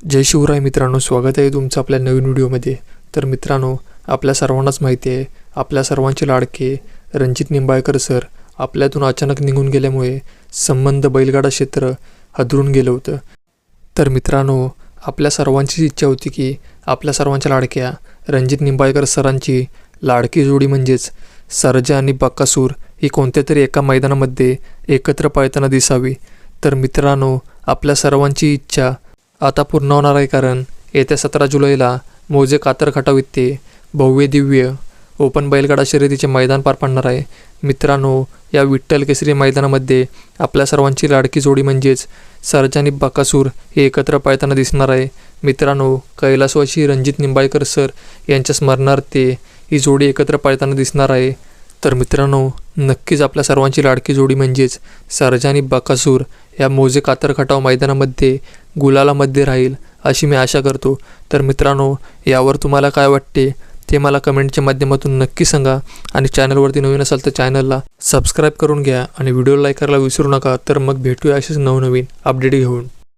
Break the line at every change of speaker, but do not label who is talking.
जय शिवराय मित्रांनो स्वागत आहे तुमचं आपल्या नवीन व्हिडिओमध्ये. तर मित्रांनो आपल्या सर्वांनाच माहिती आहे आपल्या सर्वांचे लाडके रणजित निंबाळकर सर आपल्यातून अचानक निघून गेल्यामुळे संबंध बैलगाडा क्षेत्र हदरून गेलं होतं. तर मित्रांनो आपल्या सर्वांचीच इच्छा होती की आपल्या सर्वांच्या लाडक्या रणजित निंबाळकर सरांची लाडकी जोडी म्हणजेच सरजा आणि बक्कासूर ही कोणत्या तरी एका मैदानामध्ये एकत्र पळताना दिसावी. तर मित्रांनो आपल्या सर्वांची इच्छा आता पूर्ण होणार आहे कारण येत्या सतरा जुलैला मोजे कातर खटाव येथे भव्य दिव्य ओपन बैलगाडा शर्यतीचे मैदान पार पडणार आहे. मित्रांनो या विठ्ठल केसरी मैदानामध्ये आपल्या सर्वांची लाडकी जोडी म्हणजेच सर्जा आणि बकासूर हे एकत्र पळताना दिसणार आहे. मित्रांनो कैलासवाशी रणजित निंबाळकर सर यांच्या स्मरणार्थे ही जोडी एकत्र पळताना दिसणार आहे. तर मित्रांनो नक्कीच आपल्या सर्वांची लाडकी जोडी म्हणजेच सर्जा आणि बकासूर या मोजे कातर खटाव मैदानामध्ये गुलालामध्ये राहील अशी मी आशा करतो. तर मित्रांनो यावर तुम्हाला काय वाटते ते मला कमेंटच्या माध्यमातून नक्की सांगा आणि चॅनलवरती नवीन असाल तर चॅनलला सबस्क्राईब करून घ्या आणि व्हिडिओ लाईक करायला विसरू नका. तर मग भेटूया असेच नवनवीन अपडेट घेऊन.